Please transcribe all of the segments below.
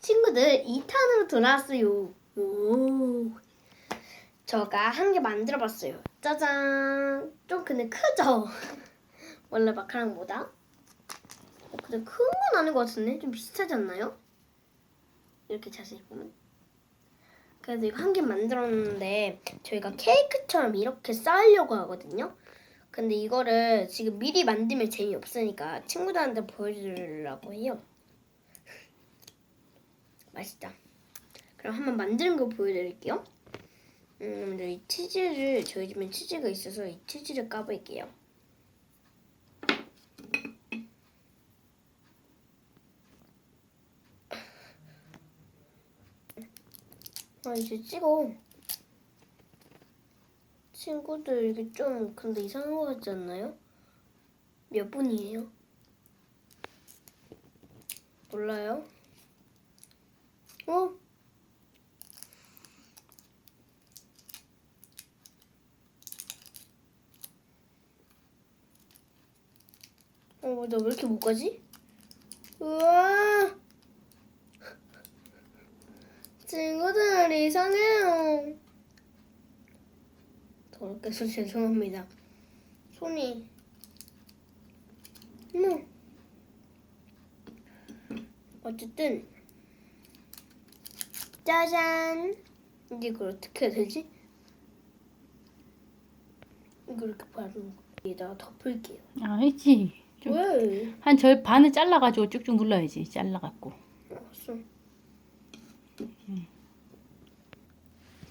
친구들 2탄으로 돌아왔어요. 오. 저가 한 개 만들어 봤어요. 짜잔. 좀 근데 크죠? 원래 마카롱보다. 어, 근데 큰 건 아닌 것 같은데? 좀 비슷하지 않나요? 이렇게 자세히 보면. 그래서 이거 한 개 만들었는데 저희가 케이크처럼 이렇게 쌓으려고 하거든요. 근데 이거를 지금 미리 만들면 재미없으니까 친구들한테 보여주려고 해요. 맛있다. 그럼 한번 만드는 거 보여드릴게요. 음, 이 치즈를 저희 집엔 치즈가 있어서 이 치즈를 까볼게요. 아 이제 찍어. 친구들 이게 좀 근데 이상한 거 같지 않나요? 몇 분이에요? 몰라요? 어? 어, 나 왜 이렇게 못 가지? 우와! 친구들 이상해요. 더럽게 해서 죄송합니다. 손이. 뭐. 어쨌든. 짜잔. 이제 이걸 어떻게 해야 되지? 이거 이렇게 거. 여기다가 덮을게요. 아니지. 좀 왜? 한 절 반을 잘라가지고 쭉쭉 눌러야지. 잘라갖고. 알았어.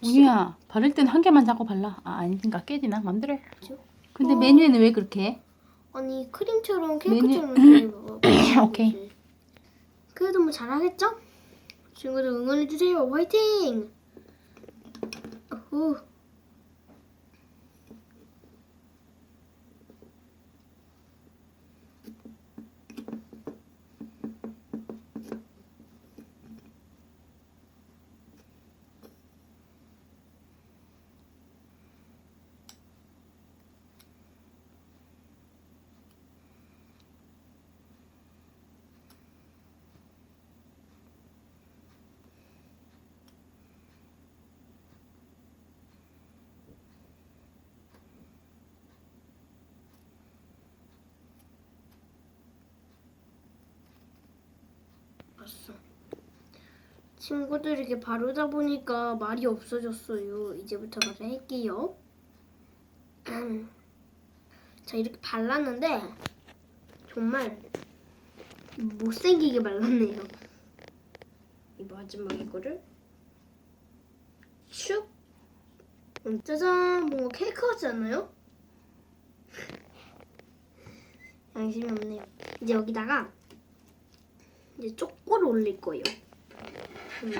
우유야, 바를 땐 한 개만 자고 발라. 아, 아닌가 깨지나? 맘대로 해. 근데 어. 메뉴에는 왜 그렇게 해? 아니 크림처럼 케이크처럼 이렇게 먹어. 오케이. 그래도 뭐 잘하겠죠? 친구들 응원해 주세요. 화이팅! 오. 왔어. 친구들에게 바르다 보니까 말이 없어졌어요. 이제부터 가서 할게요. 음. 자 이렇게 발랐는데 정말 못생기게 발랐네요. 이 마지막 이거를 슉 음, 짜잔 뭔가 케이크 같지 않나요? 양심이 없네요. 이제 여기다가 이제 쪼꼬를 올릴 거예요. 음.